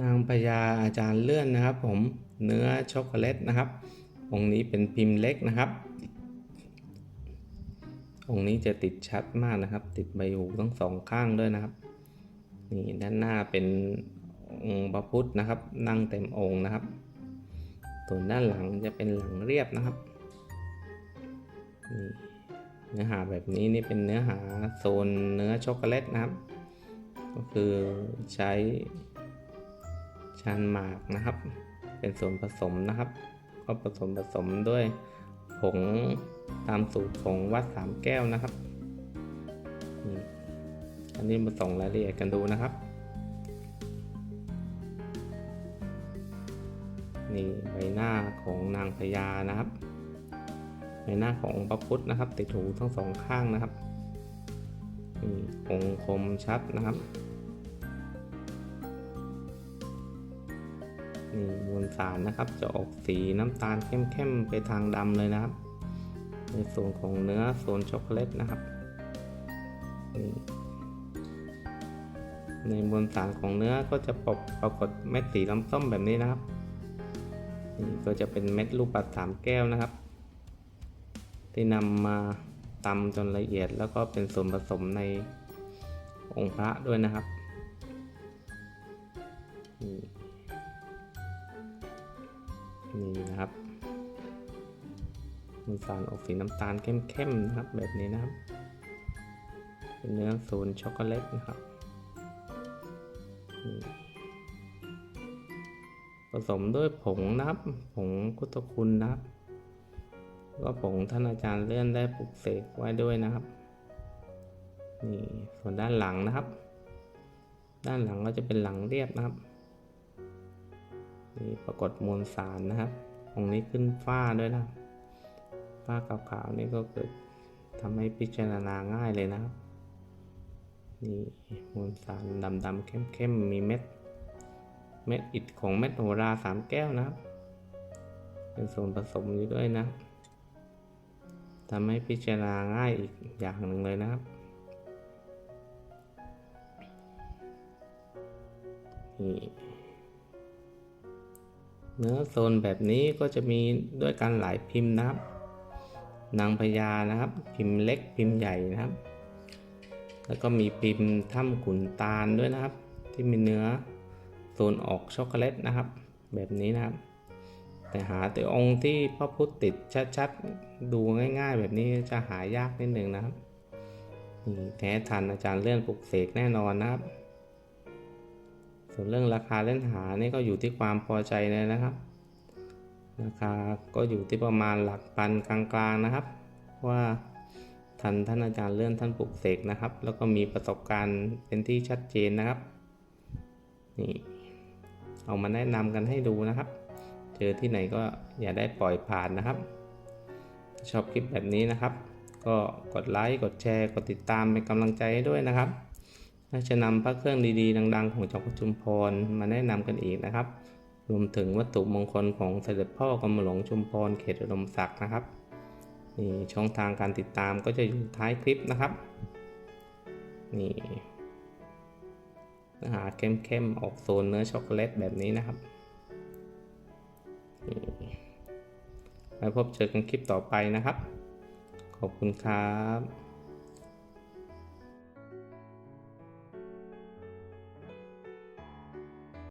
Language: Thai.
นางพญาอาจารย์เลื่อนนะครับ ผมเนื้อช็อกโกแลตนะครับองค์นี้เป็นพิมพ์เล็กนะครับ องค์นี้จะติดชัดมากนะครับ ติดใบหูทั้งสองข้างด้วยนะครับนี่ด้านหน้าเป็นองค์พระพุทธนะครับ นั่งเต็มองค์นะครับส่วนด้านหลังจะเป็นหลังเรียบนะครับนี่เนื้อหาแบบนี้นี่เป็นเนื้อหาโซนเนื้อช็อกโกแลตนะครับ ก็คือใช้ ชานหมากนะครับ เป็นส่วนผสมนะครับ ก็ผสมผสมด้วยผงตามสูตรของวัดสามแก้วนะครับอันนี้มาส่องรายละเอียดกันดูนะครับ นี่ใบหน้าของนางพญานะครับ ใบหน้าของพระพุทธนะครับ ติดหูทั้งสองข้างนะครับนี่องค์คมชัดนะครับ นี่มวลสารนะครับ จะออกสีน้ำตาลเข้มๆไปทางดำเลยนะครับ ในส่วนของเนื้อโซนช็อกโกแลตนะครับนี่ในมวลสารของเนื้อก็จะปกปรากฏเม็ดสีน้ำส้มแบบนี้นะครับนี่ก็จะเป็นเม็ดลูกปัดสามแก้วนะครับ ที่นำมาตำจนละเอียดแล้วก็เป็นส่วนผสมในองค์พระด้วยนะครับนี่ นี่นะครับมันสารออกสีน้ำตาลเข้มๆนะครับ แบบนี้นะครับ เป็นเนื้อโซนช็อกโกแลตนะครับผสมด้วยผงนะครับ ผงพุทธคุณนะครับก็ผงท่านอาจารย์เลื่อนได้ปลุกเสกไว้ด้วยนะครับนี่ส่วนด้านหลังนะครับ ด้านหลังก็จะเป็นหลังเรียบนะครับ นี่ปรากฏมวลสารนะครับ ตรงนี้ขึ้นฝ้าด้วยนะ ฝ้าขาวๆนี่ก็เกิดทำให้พิจารณาง่ายเลยนะครับ นี่มวลสารดำๆเข้มๆ มีเม็ด เม็ดอิฐของเม็ดโหราสามแก้วนะครับ เป็นส่วนผสมอยู่ด้วยนะทำให้พิจารณาง่ายอีกอย่างหนึ่งเลยนะครับ นี่ เนื้อโซนแบบนี้ก็จะมีด้วยกันหลายพิมพ์นะครับ นางพญานะครับ พิมพ์เล็กพิมพ์ใหญ่นะครับ แล้วก็มีพิมพ์ถ้ำขุนตาลด้วยนะครับ ที่มีเนื้อโซนออกช็อกโกแลตนะครับ แบบนี้นะครับ แต่หาแต่องค์ที่พระพุทธติดชัดๆดูง่าย ๆ แบบนี้จะหายากนิดนึงนะครับนี่แท้ทันอาจารย์เลื่อนปลุกเสกแน่นอนนะครับ ส่วนเรื่องราคาเล่นหานี่ก็อยู่ที่ความพอใจเลยนะครับ ราคาก็อยู่ที่ประมาณหลักพันกลางๆนะครับ ว่าทันท่านอาจารย์เลื่อนท่านปลุกเสกนะครับ แล้วก็มีประสบการณ์เป็นที่ชัดเจนนะครับนี่เอามาแนะนำกันให้ดูนะครับ เจอที่ไหนก็อย่าได้ปล่อยผ่านนะครับ ชอบคลิปแบบนี้นะครับ ก็กดไลค์กดแชร์กดติดตามเป็นกำลังใจให้ด้วยนะครับ น่าจะนำพระเครื่องดีๆ ดัง ๆ ของจังหวัดชุมพรมาแนะนำกันอีกนะครับ รวมถึงวัตถุมงคลของเสด็จพ่อกรมหลวงชุมพรเขตอุดมศักดิ์นะครับนี่ช่องทางการติดตามก็จะอยู่ท้ายคลิปนะครับนี่เนื้อหาเข้มๆออกโซนเนื้อช็อกโกแลตแบบนี้นะครับไว้พบเจอกันคลิปต่อไปนะครับ ขอบคุณครับ